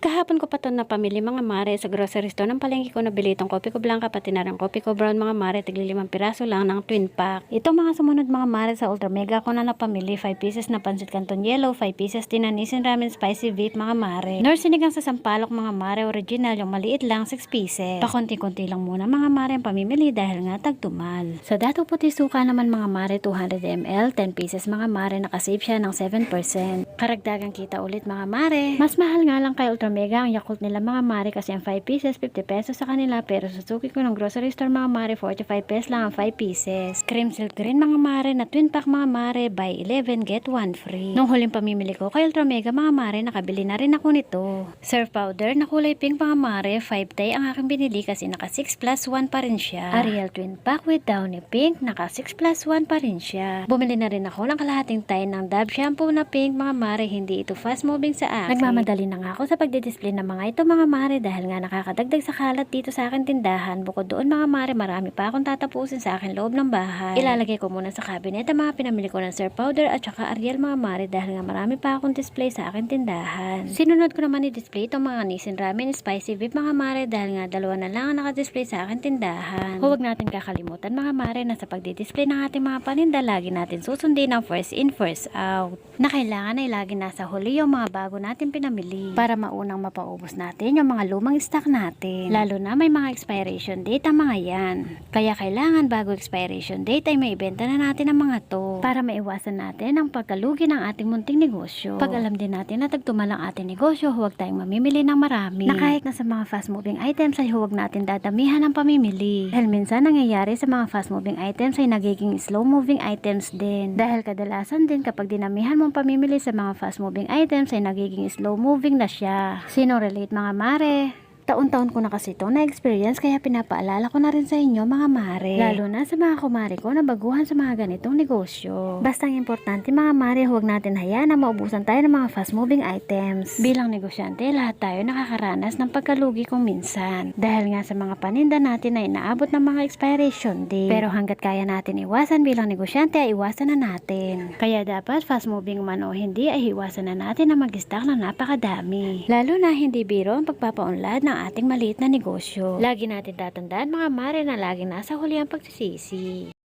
Kahapon ko pa to napamili mga mare sa grocery store ng palengke ko nabili itong kopi ko blanca pati na rin kopi ko brown mga mare tigli limang piraso lang ng twin pack. Itong mga sumunod mga mare sa ultra mega ko na napamili 5 pieces na pansit canton yellow, 5 pieces din na nisin ramen spicy beef mga mare. Nor sinigang sa sampalok mga mare original yung maliit lang 6 pieces. Pakunti-kunti lang muna mga mare ang pamimili dahil nga tagtumal. Sa dato puti suka naman mga mare 200 ml, 10 pieces mga mare nakasave siya ng 7%. Karagdagang kita ulit mga mare. Mas mahal nga lang kay Ultra Mega ang Yakult nila mga mare kasi ang 5 pieces 50 pesos sa kanila pero sa suki ko ng grocery store mga mare 45 pesos lang ang 5 pieces. Cream silk green mga mare na twin pack mga mare buy 11 get 1 free. Nung huling pamimili ko kay Ultra Mega mga mare nakabili na rin ako nito. Surf powder na kulay pink mga mare 5 tay ang aking binili kasi naka 6 plus 1 pa rin siya. Ariel twin pack with downy pink naka 6 plus 1 pa rin siya. Bumili na rin ako ng kalahating tay ng Dove shampoo na pink mga mare hindi ito fast moving sa akin. Nagmamadali na nga ako sa pagdi-display ng mga ito mga mare dahil nga nakakadagdag sa kalat dito sa akin tindahan. Bukod doon mga mare marami pa akong tatapusin sa akin loob ng bahay. Ilalagay ko muna sa cabinet ang mga pinamili ko ng surf powder at saka Ariel mga mare dahil nga marami pa akong display sa akin tindahan. Sinunod ko naman i-display itong mga Nissin Ramen Spicy Beef mga mare dahil nga dalawa na lang ang naka-display sa akin tindahan. Huwag natin kakalimutan mga mare na sa pagdi-display ng ating mga paninda lagi natin susundin ang first in first out. Na kailangan ay lagi nasa huli yung mga bago natin pinamili para maunang mapaubos natin yung mga lumang stock natin. Lalo na may mga expiration date ang mga yan. Kaya kailangan bago expiration date ay maibenta na natin ang mga to para maiwasan natin ang pagkalugi ng ating munting negosyo. Pag alam din natin na tagtumal ang ating negosyo, huwag tayong mamimili ng marami. Na kahit na sa mga fast moving items ay huwag natin dadamihan ang pamimili. Dahil minsan nangyayari sa mga fast moving items ay nagiging slow moving items din. Dahil kadalasan din kapag dinamihan mong pamimili sa mga fast moving items ay nagiging slow moving na siya. Sino relate mga mare? Taon-taon ko na kasi ito na-experience kaya pinapaalala ko na rin sa inyo mga mare. Lalo na sa mga kumare ko na baguhan sa mga ganitong negosyo. Basta ang importante mga mare, huwag natin hayaan na maubusan tayo ng mga fast moving items. Bilang negosyante, lahat tayo nakakaranas ng pagkalugi kung minsan. Dahil nga sa mga paninda natin ay naabot ng mga expiration date. Pero hanggat kaya natin iwasan bilang negosyante ay iwasan na natin. Kaya dapat fast moving man o hindi ay iwasan na natin na mag-stock ng napakadami. Lalo na hindi biro ang pagpapaunlad ng ating maliit na negosyo. Lagi natin tatandaan mga mare na lagi nasa huli ang pagsisisi.